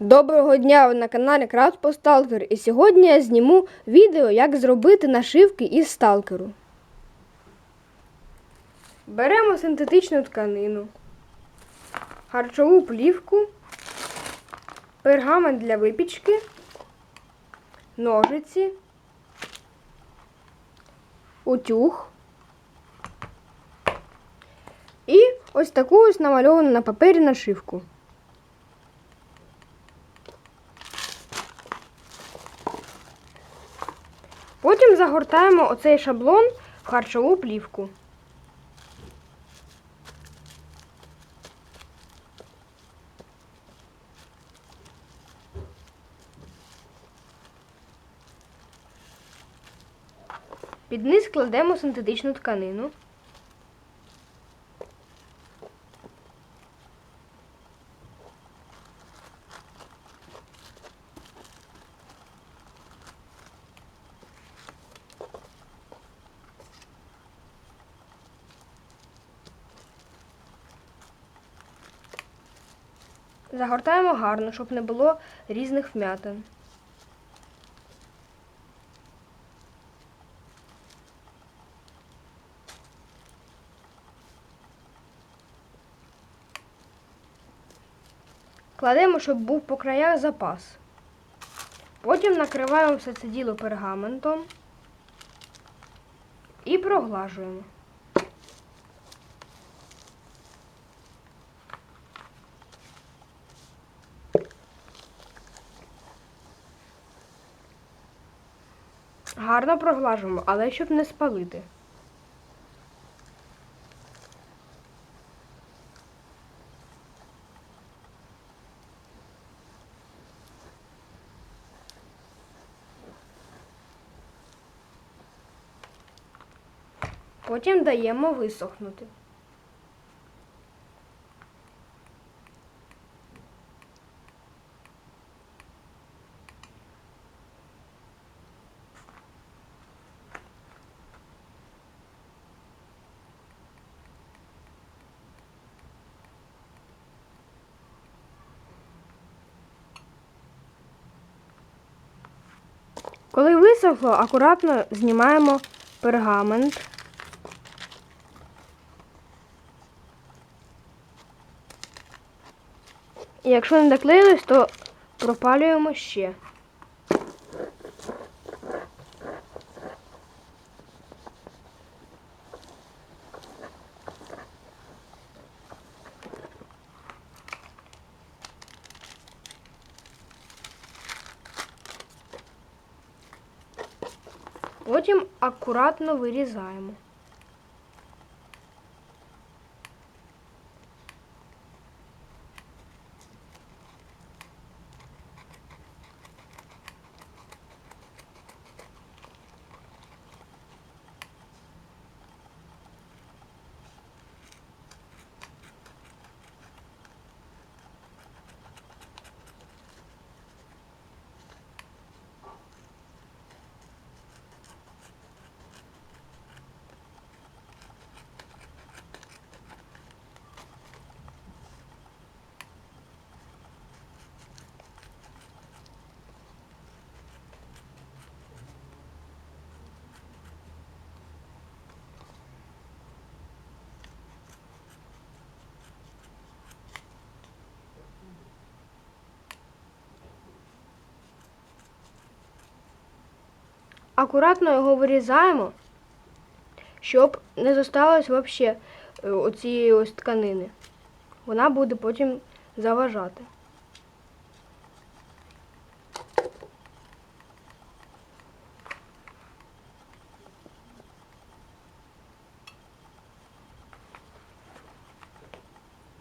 Доброго дня! Ви на каналі Крафт Сталкер. І сьогодні я зніму відео, як зробити нашивки із сталкеру. Беремо синтетичну тканину, харчову плівку, пергамент для випічки, ножиці, утюг і ось таку ось намальовану на папері нашивку. Потім загортаємо оцей шаблон в харчову плівку. Під низ кладемо синтетичну тканину. Загортаємо гарно, щоб не було різних вмятин. Кладемо, щоб був по краях запас. Потім накриваємо все це діло пергаментом і проглажуємо. Гарно проглажуємо, але щоб не спалити. Потім даємо висохнути. Коли висохло, акуратно знімаємо пергамент. Якщо не доклеїлось, то пропалюємо ще. Потім акуратно вирізаємо. Акуратно його вирізаємо, щоб не зосталось взагалі оцієї ось тканини. Вона буде потім заважати.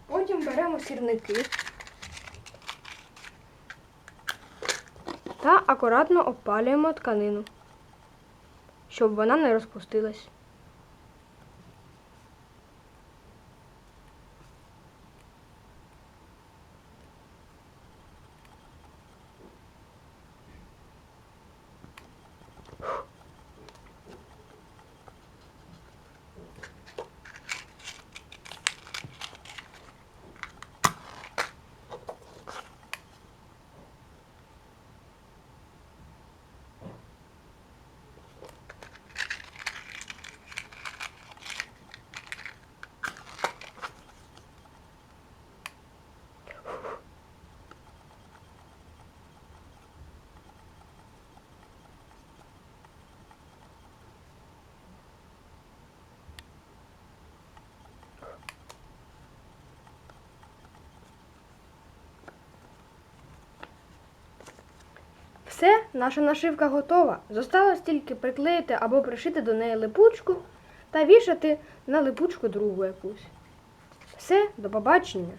Потім беремо сірники та акуратно обпалюємо тканину, щоб вона не розпустилась. Все, наша нашивка готова. Зосталось тільки приклеїти або пришити до неї липучку та вішати на липучку другу якусь. Все, до побачення.